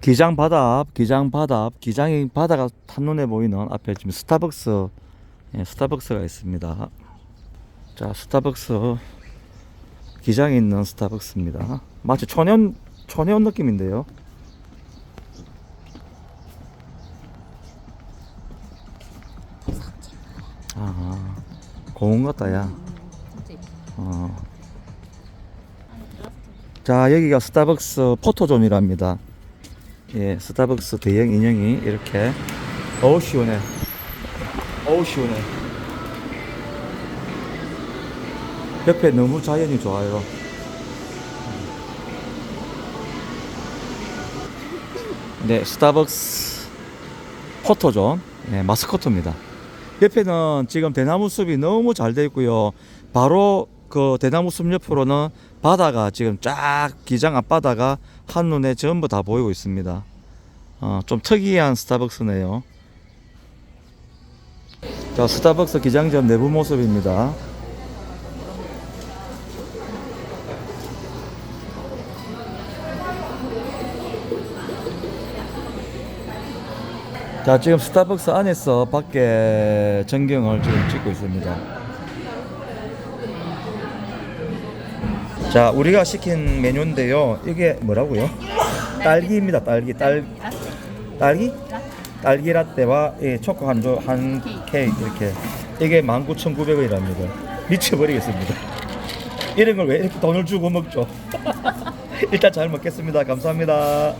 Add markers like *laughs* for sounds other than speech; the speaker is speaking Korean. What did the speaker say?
기장 바다 앞, 기장 바다 앞, 기장이 바다가 한눈에 보이는 앞에 지금 스타벅스, 예, 스타벅스가 있습니다. 자, 스타벅스 기장에 있는 스타벅스입니다. 마치 천연 천연 느낌인데요. 아, 고운 것다야. 어. 자, 여기가 스타벅스 포토존이랍니다. 예, 스타벅스 대형 인형이 이렇게 어우 시원해. 어우 시원해. 옆에 너무 자연이 좋아요. 네, 스타벅스 포토존 네, 마스코트입니다. 옆에는 지금 대나무 숲이 너무 잘 돼 있고요. 바로 그 대나무 숲 옆으로는 바다가 지금 쫙 기장 앞바다가 한눈에 전부 다 보이고 있습니다. 어, 좀 특이한 스타벅스네요. 자, 스타벅스 기장점 내부 모습입니다. 자, 지금 스타벅스 안에서 밖에 전경을 지금 찍고 있습니다. 자, 우리가 시킨 메뉴인데요. 이게 뭐라고요? 딸기입니다. 딸기. 딸 딸기? 딸기 라떼와 예, 초코 한 조 한 케이크 이렇게. 이게 19,900원이랍니다. 미쳐버리겠습니다. 이런 걸 왜 이렇게 돈을 주고 먹죠? *laughs* 일단 잘 먹겠습니다. 감사합니다.